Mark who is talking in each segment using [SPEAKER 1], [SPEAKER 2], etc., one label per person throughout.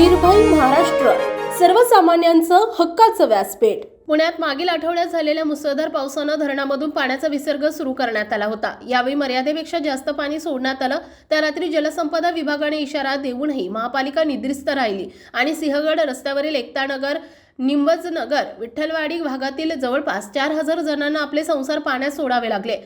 [SPEAKER 1] निर्भय महाराष्ट्र सर्वसामान्यांचं हक्काचं व्यासपीठ.
[SPEAKER 2] पुण्यात मागील आठवड्यात झालेल्या मुसळधार पावसानं धरणामधून पाण्याचा विसर्ग सुरू करण्यात आला होता. यावेळी मर्यादेपेक्षा जास्त पाणी सोडण्यात आलं. त्या रात्री जलसंपदा विभागाने इशारा देऊनही महापालिका निद्रिस्त राहिली आणि सिंहगड रस्त्यावरील एकतानगर निंबजनगर विठ्ठलवाडी भागातील जवळपास चार हजार जणांना आपले संसार पाण्यात सोडावे लागले.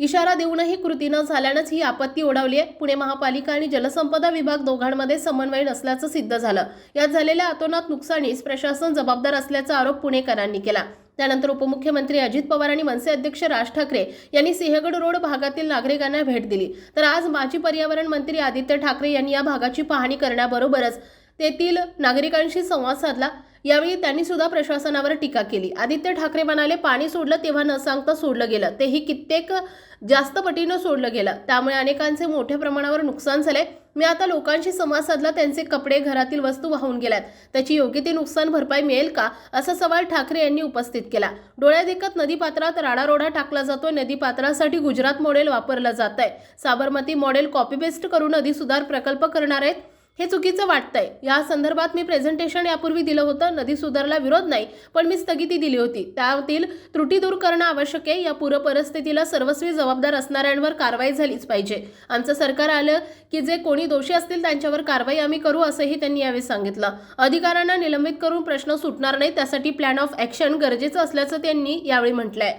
[SPEAKER 2] इशारा देऊनही कृती न झाल्यानंच ही आपत्ती ओढावली आहे. पुणे महापालिका आणि जलसंपदा विभाग दोघांमध्ये समन्वय नसल्याचं सिद्ध झालं. यात झालेल्या अतोनात नुकसानीस प्रशासन जबाबदार असल्याचा आरोप पुणेकरांनी केला. त्यानंतर उपमुख्यमंत्री अजित पवार आणि मनसे अध्यक्ष राज ठाकरे यांनी सिंहगड रोड भागातील नागरिकांना भेट दिली. तर आज माजी पर्यावरण मंत्री आदित्य ठाकरे यांनी या भागाची पाहणी करण्याबरोबरच तेथील नागरिकांशी संवाद साधला. यावेळी त्यांनी सुद्धा प्रशासनावर टीका केली. आदित्य ठाकरे म्हणाले पाणी सोडलं तेव्हा न सांगता सोडलं गेलं. तेही कित्येक जास्त पटीनं सोडलं गेलं. त्यामुळे अनेकांचे मोठ्या प्रमाणावर नुकसान झाले मी आता लोकांशी संवाद साधला त्यांचे कपडे घरातील वस्तू वाहून गेल्यात. त्याची योग्य ती नुकसान भरपाई मिळेल का? असा सवाल ठाकरे यांनी उपस्थित केला. डोळ्यादेखत नदीपात्रात राडारोडा टाकला जातोय. नदीपात्रासाठी गुजरात मॉडेल वापरलं जात आहे साबरमती मॉडेल कॉपी पेस्ट करून नदी सुधार प्रकल्प करणार आहेत. हे चुकीचं वाटतंय. या संदर्भात मी प्रेझेंटेशन यापूर्वी दिलं होतं. नदी सुधारला विरोध नाही पण मी स्थगिती दिली होती. त्यातील त्रुटी दूर करणं आवश्यक आहे. या पूरपरिस्थितीला सर्वस्वी जबाबदार असणाऱ्यांवर कारवाई झालीच पाहिजे. आमचं सरकार आलं की जे कोणी दोषी असतील त्यांच्यावर कारवाई आम्ही करू असंही त्यांनी यावेळी सांगितलं. अधिकाऱ्यांना निलंबित करून प्रश्न सुटणार नाही त्यासाठी प्लॅन ऑफ ॲक्शन गरजेचं असल्याचं त्यांनी यावेळी म्हटलंय.